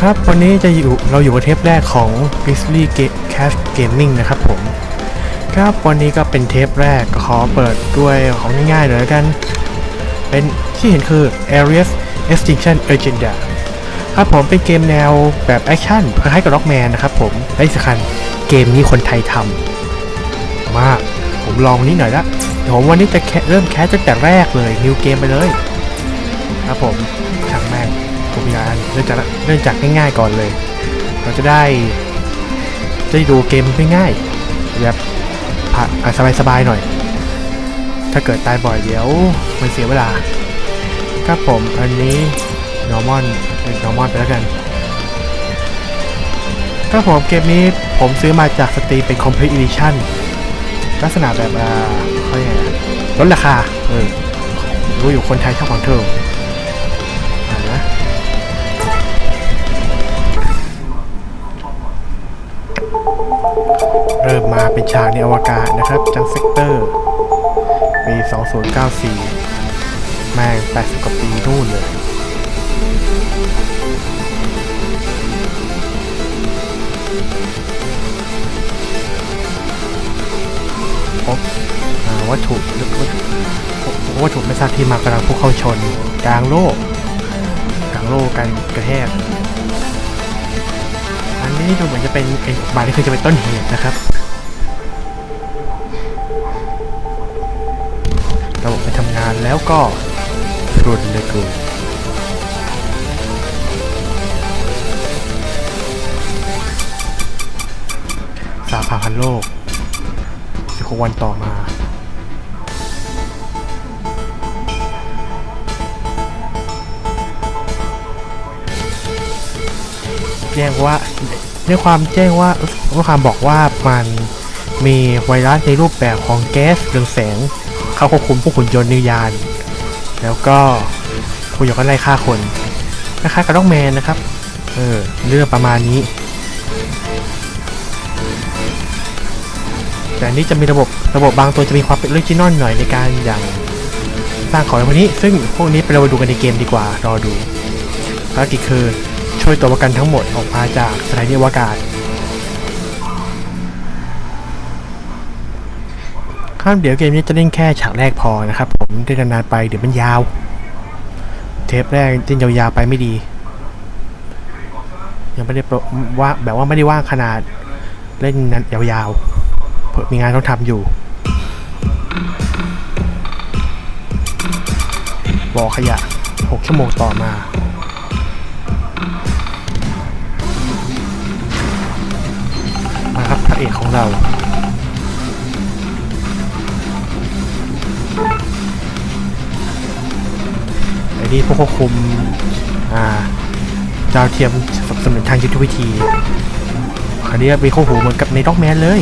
ครับ วันนี้จะอยู่เราอยู่กับเทปแรกของ Grizzly Ga- Cash Gaming นะครับผม ครับวันนี้ก็เป็นเทปแรกก็ขอเปิดด้วยของง่ายๆเลยแล้วกัน เป็นที่เห็นคือ Ares Extinction Agenda ครับผมเป็นเกมแนวแบบแอคชั่นคล้ายกับ Rockman นะครับผมและที่สำคัญเกมนี้คนไทยทำมาก ผมลองนิดหน่อยละผมวันนี้จะเริ่มแคสตั้งแต่แรกเลยนิวเกมไปเลย ครับผมช่างแม่ง ผมมีอันเริ่มจากเริ่มจากง่ายๆก่อนเลย เราจะได้จะได้ดูเกมง่ายๆแบบผ่าสบายๆหน่อย ถ้าเกิดตายบ่อยเดี๋ยวมันเสียเวลา ครับผมอันนี้ normal เป็น normal ไปแล้วกันครับผมเกมนี้ผมซื้อมาจากสตรีเป็น complete edition ลักษณะแบบอ่าเขาเรียกไงลดราคา เออรู้อยู่คนไทยชอบของเธอ มาเป็นฉากในอวกาศนะครับ จังเซกเตอร์ปี 2094 แม่ง 80 กว่าปีนู่นเลยพบวัตถุวัตถุวัตถุไม่ทราบที่มากำลังพุ่งเข้าชน กลางโลก กลางโลกกันกระแทกอันนี้ดูเหมือนจะเป็นไอ้บาที่คือจะเป็นต้นเหตุนะครับ แล้วก็รุนเลยกูสาพันโลกสิบหกวันต่อมาแจ้งว่าด้วยความแจ้งว่าด้วยความบอกว่ามันมีไวรัสในรูปแบบของแก๊สเรืองแสง เข้าควบคุมพวกหุ่นยนต์นิวยาน แล้วก็หุ่นยนต์ก็ไล่ฆ่าคนคล้ายๆกับด็อกแมนนะครับ เออเรื่องประมาณนี้ แต่นี้จะมีระบบระบบบางตัวจะมีความเป็นออริจินอลหน่อยในการอย่างสร้างของในพวกนี้ ซึ่งพวกนี้ไปเราดูกันในเกมดีกว่ารอดูภารกิจคือช่วยตัวประกันทั้งหมดออกมาจากสถานีอวกาศ ครับเดี๋ยวเกมนี้จะเล่นแค่ฉากแรกพอนะครับ ผมเล่นนานๆไปเดี๋ยวมันยาว เทปแรกเล่นยาวๆไปไม่ดี ยังไม่ได้โปรว่าแบบว่าไม่ได้ว่างขนาดเล่นนั้นยาวๆเผื่อมีงานต้องทำอยู่บ่อขยะ 6 ชั่วโมงต่อมา ไอ้นี่พวกควบคุมอ่าดาวเทียมสนับสนุนทางยุทธวิธีคราวนี้มีข้อหูเหมือนกับในด็อกแมนเลย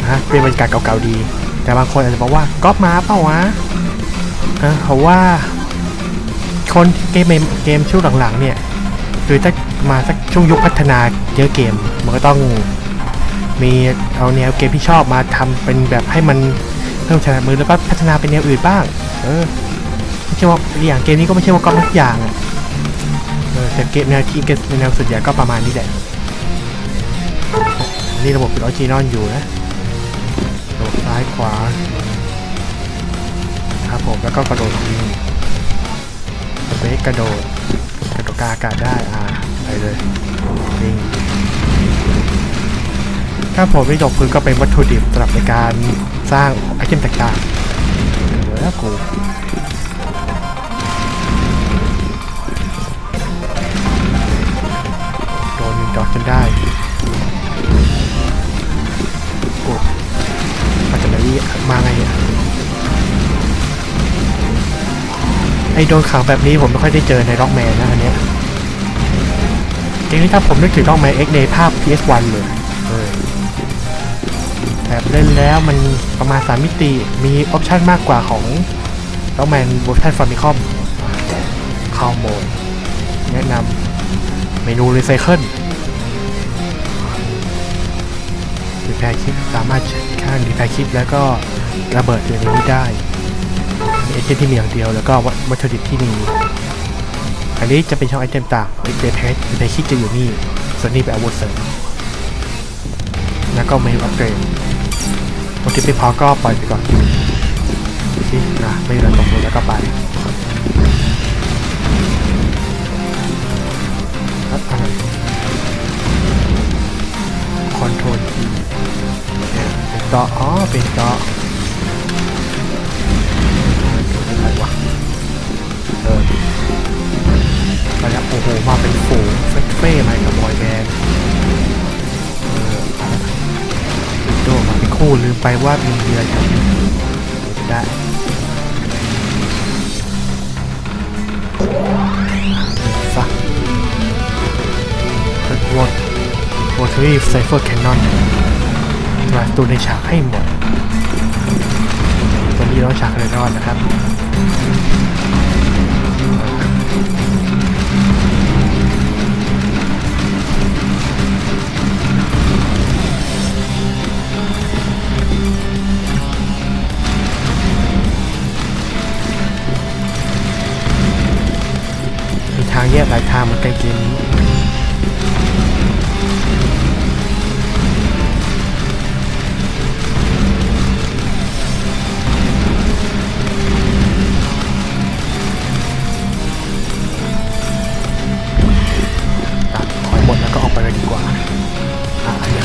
นะเป็นบรรยากาศเก่าๆดี แต่บางคนอาจจะบอกว่าก๊อปมาเปล่าวะนะเพราะว่าคนเกมเกมช่วงหลังๆเนี่ยคือถ้ามาสักช่วงยุคพัฒนาเยอะเกม มันก็ต้องมีเอาแนวเกมที่ชอบมาทำเป็นแบบให้มันเพิ่มชนะมือแล้วก็พัฒนาเป็นแนวอื่นบ้าง เออ ไม่ใช่ว่าอย่างเกมนี้ก็ไม่ใช่ว่าก๊อปทุกอย่างอะเออแต่เกมแนวที่เกมแนวส่วนใหญ่ก็ประมาณนี้แหละนี่ระบบเป็นออริจินอลอยู่นะโดดซ้ายขวาครับผมแล้วก็กระโดดยิงสเปคกระโดดกระโดดกาอากาศได้อ่าไปเลยยิงถ้าผมไม่จบคือก็เป็นวัตถุดิบสำหรับในการสร้างไอเทมต่างๆเหลือกู อกจนได้กูมาจากไหนมาไงอะไอโดนขังแบบนี้ผมไม่ค่อยได้เจอใน Rockman นะอันเนี้ยเกมนี้ถ้าผมนึกถึง Rockman X ในภาพ PS1 เลยเออแบบเล่นแล้วมันประมาณ 3 มิติ มีออปชันมากกว่าของ Rockman เวอร์ชัน Famicom คอมคาวโมดแนะนำเมนูรีไซเคิล แพร์คลิปสามารถข้างรีแพร์คลิปแล้วก็ระเบิดอยู่ในนี้ได้มีไอเทมที่มีอย่างเดียวแล้วก็วัตถุดิบที่มีใครนนี้จะเป็นช่องไอเทมต่างเดทแพ็กเดทคิดจะอยู่นี่ส่วนนี้เป็นอาวุธเสริมแล้วก็เมนูอัปเกรดโอเคไม่พอก็ปล่อยไปก่อนสินะไม่เหลือตกลงแล้วก็ไปครับคอนโทรล เนี่ยเป็นต่ออ๋อเป็นต่ออะไรวะเออไปแล้โอ้โหมาเป็นฝูงเฟสเฟ่มากับบอยแบนด์เอออะไรนะโดมาเป็นคู่ลืมไปว่ามีเรืออยู่ได้ซะเปิดวอดวอทรีไซเฟอร์แคนนอน มาตัวในฉากให้หมดตัวนี้เราฉากเลยรอดนะครับมีทางแยกหลายทางเหมือนกันเกมนี้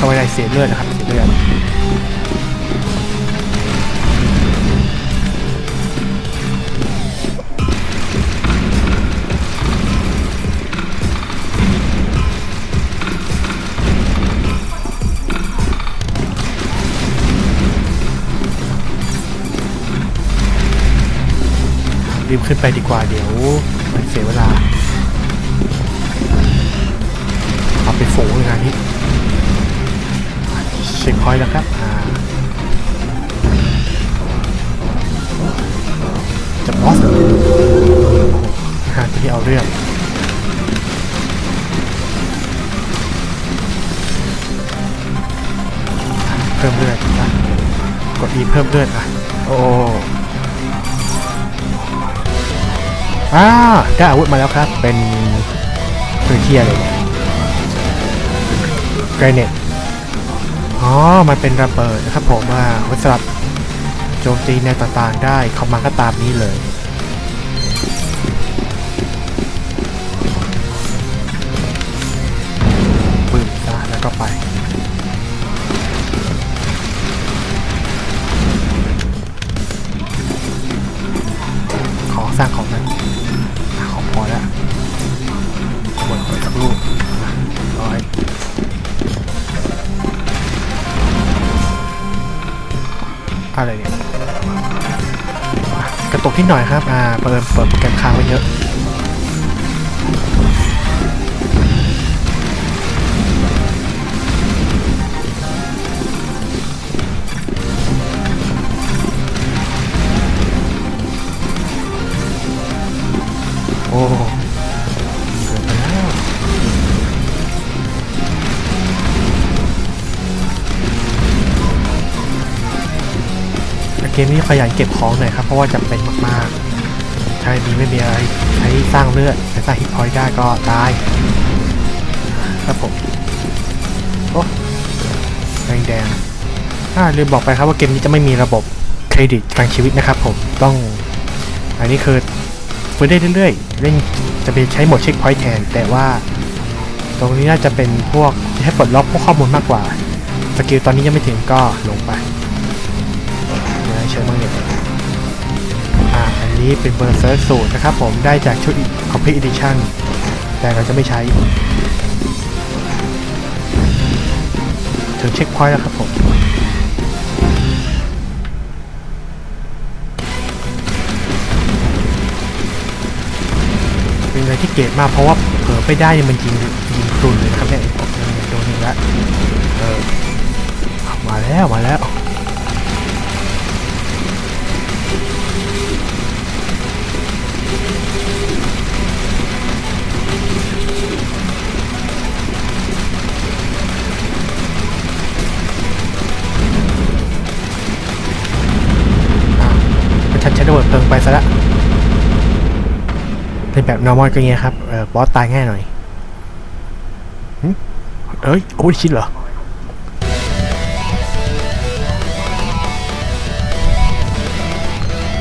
เข้าไม่ได้เสียเลือดนะครับเสียเลือดรีบขึ้นไปดีกว่าเดี๋ยวมันเสียเวลาเอาไปฝูงเลยงานนี้ เช็คพอยต์แล้วครับจะบอสนะฮะที่เอาเรื่องเพิ่มเลือดอะกด E เพิ่มเลือดอะโอ้อ่าได้อาวุธมาแล้วครับ เป็นคือเทียอะไรเนี่ยไกรเน็ต อ๋อ มันเป็นระเบิดนะครับผมว่าสำหรับโจมตีแนวต่างๆได้เขามาก็ตามนี้เลย อะไรเนี่ยกระตุกที่หน่อยครับอ่าเปิดเปิดโปรแกรมค้างไว้เยอะโอ้ มนี้ขยันเก็บของหน่อยครับ เพราะว่าจำเป็นมากๆ ใช่มีไม่มีอะไรใช้สร้างเลือดใช้สร้างฮิตพอยต์ได้ก็ตายครับผม โอ้แดงแดงอ่าลืมบอกไปครับว่าเกมนี้จะไม่มีระบบเครดิตกลารชีวิตนะครับผมต้อง อันนี้คือฟื้นได้เรื่อยๆ เล่นจะไปใช้โหมดเช็คพอยต์แทน แต่ว่าตรงนี้น่าจะเป็นพวกให้ปลดล็อกพวกข้อมูลมากกว่า สกิลตอนนี้ยังไม่ถึงก็ลงไป นี้เป็นเบอร์เซิร์ชสูตรนะครับผมได้จากชุด Complete Edition แต่เราจะไม่ใช้ ถึงเช็คพอยต์แล้วครับผม เป็นอะไรที่เกรดมากเพราะว่าเผลอไปได้เนี่ยมันยิงยิงพรุนเลยครับเนี่ยโดนอีกแล้วเออมาแล้ว มาแล้ว ไปซะแล้วเล่นแบบ normal ก็เงี้ยครับเออบอสตายง่ายหน่อยเอ้ยโอ้ยชิดเหรอ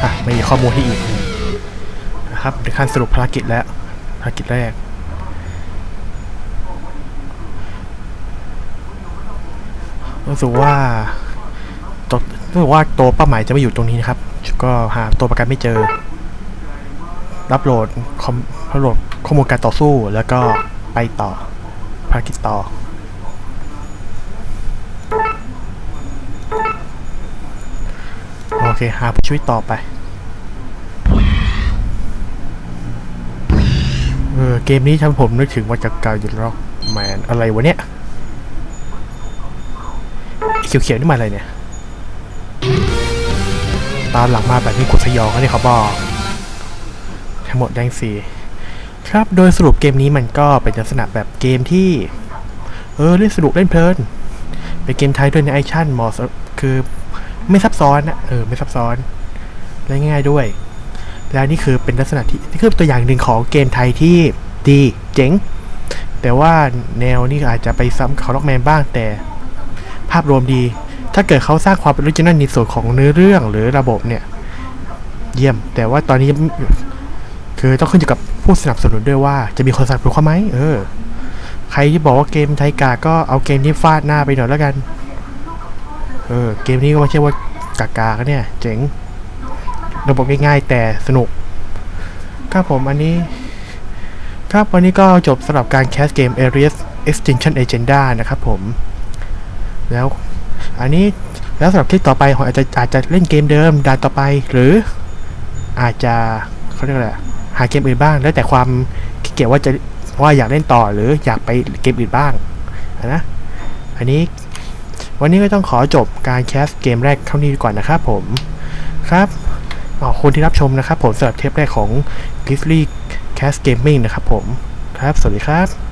อะไม่มีข้อมูลที่อีกนะครับถึงขั้นสรุปภารกิจแล้ว ภารกิจแรก รู้สึกว่า รู้สึกว่าตัวเป้าหมายจะไม่อยู่ตรงนี้นะครับ ก็หาตัวประกันไม่เจอ รับโหลดคอมรับโหลดข้อมูลการต่อสู้แล้วก็ไปต่อภารกิจต่อโอเค หาผู้ช่วยต่อไป เออ เกมนี้ทำผมนึกถึงว่าจากเก่าอยู่ล็อกแมนอะไรวะเนี่ย เขียวๆนี่มาอะไรเนี่ย ตามหลังมาแบบนี้กดสยองกันนี่เขาบอก ทั้งหมดแดงสีครับโดยสรุปเกมนี้มันก็เป็นลักษณะแบบเกมที่ เออเล่นสนุกเล่นเพลิน เป็นเกมไทยด้วยในไอชั่นเหมาะสคือไม่ซับซ้อนนะเออไม่ซับซ้อนและง่ายด้วย แล้วนี่คือเป็นลักษณะที่นี่คือตัวอย่างหนึ่งของเกมไทยที่ดีเจ๋ง แต่ว่าแนวนี่อาจจะไปซ้ำเขาล็อกแมนบ้างแต่ภาพรวมดี ถ้าเกิดเขาสร้างความเป็นออริจินัลในส่วนของเนื้อเรื่องหรือระบบเนี่ย เยี่ยม แต่ว่าตอนนี้ คือต้องขึ้นอยู่กับผู้สนับสนุนด้วยว่า จะมีคนสนับสนุนเขาไหมเออ ใครที่บอกว่าเกมไทยกาก็เอาเกมที่ฟาดหน้าไปหน่อยแล้วกัน เออ เกมนี้ก็ไม่ใช่ว่ากากาเนี่ย เจ๋ง ระบบง่ายๆแต่สนุก ครับผมอันนี้ ครับวันนี้ก็จบสำหรับการแคสเกม Areas Extinction Agenda นะครับผม แล้ว อันนี้แล้วสำหรับคลิปต่อไปผมอาจจะอาจจะเล่นเกมเดิมด่านต่อไป หรืออาจจะเขาเรียกอะไรหาเกมอื่นบ้าง แล้วแต่ความเกี่ยจว่าจะว่าอยากเล่นต่อหรืออยากไปเกมอื่นบ้างนะอันนี้วันนี้ก็ต้องขอจบการแคสเกมแรกเท่านี้ก่อนนะครับผมครับขอบคุณที่รับชมนะครับผมสำหรับเทปแรกของ Grizzly Cast Gaming นะครับผมครับ สวัสดีครับ